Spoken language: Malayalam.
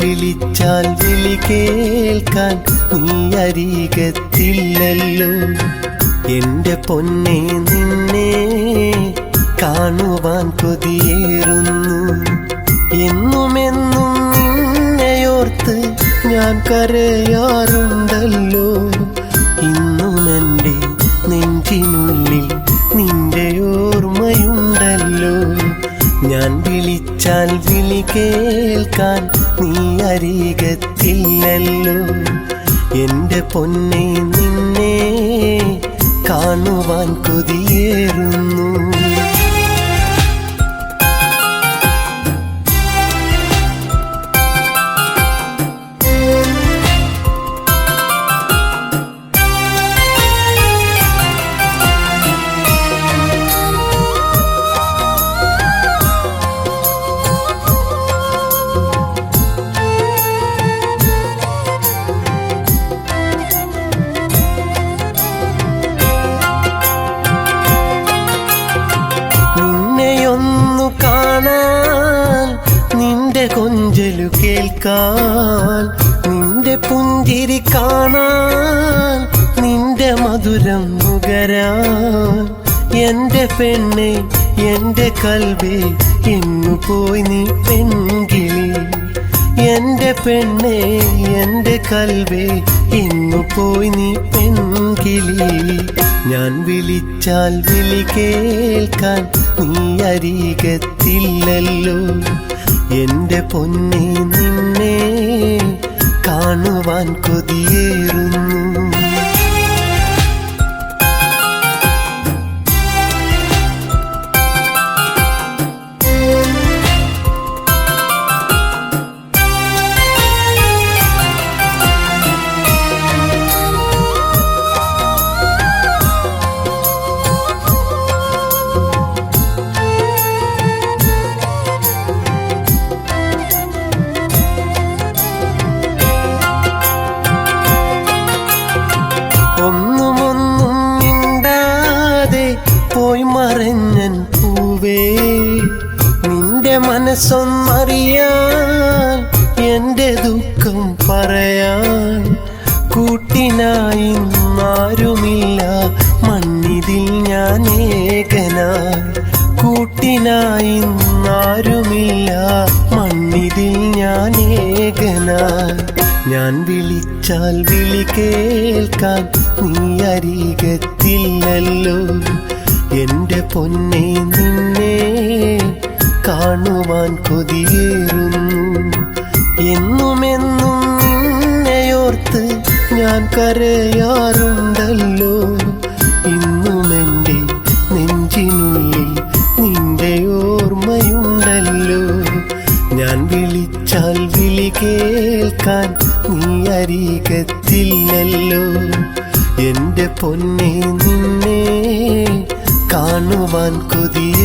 വിളിച്ചാൽ വിളി കേൾക്കാൻ നീ അരികത്തില്ലല്ലോ. എന്റെ പൊന്നെ നിന്നെ കാണുവാൻ കൊതിയേറുന്നു. എന്നുമെന്നും നിന്നെയോർത്ത് ഞാൻ കരയാറുണ്ടല്ലോ. ഇന്നും എന്റെ നെഞ്ചിനുള്ളിൽ വിളിച്ചാൽ വിളി കേൾക്കാൻ നീ അരികത്തില്ലല്ലോ. എന്റെ പൊന്നെ നിന്നെ കാണുവാൻ കൊതിയേറുന്നു. നിന്റെ കൊഞ്ചലു കേൾക്കാൻ നിന്റെ പുഞ്ചിരി കാണാൻ നിന്റെ മധുരം നുകരാൻ. എന്റെ പെണ്ണെ എന്റെ കൽവി ഇന്നു പോയി നീ പെൺകിളി. എന്റെ പെണ്ണെ എന്റെ കൽവി ഇന്നു പോയി നീ പെൺകിളി. ഞാൻ വിളിച്ചാൽ വിളി കേൾക്കാൻ നീ അരികത്തില്ലല്ലോ. എന്റെ പൊന്നെ നിന്നെ കാണുവാൻ കൊതിയേറുന്നു പോയി മറഞ്ഞൻ പൂവേ. നിന്റെ മനസ്സൊന്നറിയാൻ എന്റെ ദുഃഖം പറയാൻ കൂട്ടിനായി ആരുമില്ല. മണ്ണിതിൽ ഞാൻ ഏകനായി. കൂട്ടിനായി ആരുമില്ല. മണ്ണിതിൽ ഞാൻ ഏകനായി. ഞാൻ വിളിച്ചാൽ വിളി കേൾക്കാൻ നീ അരികത്തില്ലല്ലോ. എന്റെ പൊന്നെ നിന്നെ കാണുവാൻ കൊതിയേറുന്നു. എന്നുമെന്നും നിന്നെയോർത്ത് ഞാൻ കരയാറുണ്ടല്ലോ. ഇന്നുമെന്റെ നെഞ്ചിനുള്ളിൽ നിന്റെ ഓർമ്മയുണ്ടല്ലോ. ഞാൻ വിളിച്ചാൽ വിളി കേൾക്കാൻ നീ അരികത്തില്ലല്ലോ. എന്റെ പൊന്നെ നിന്നെ കാണുവാൻ കൊതിയേറുന്നു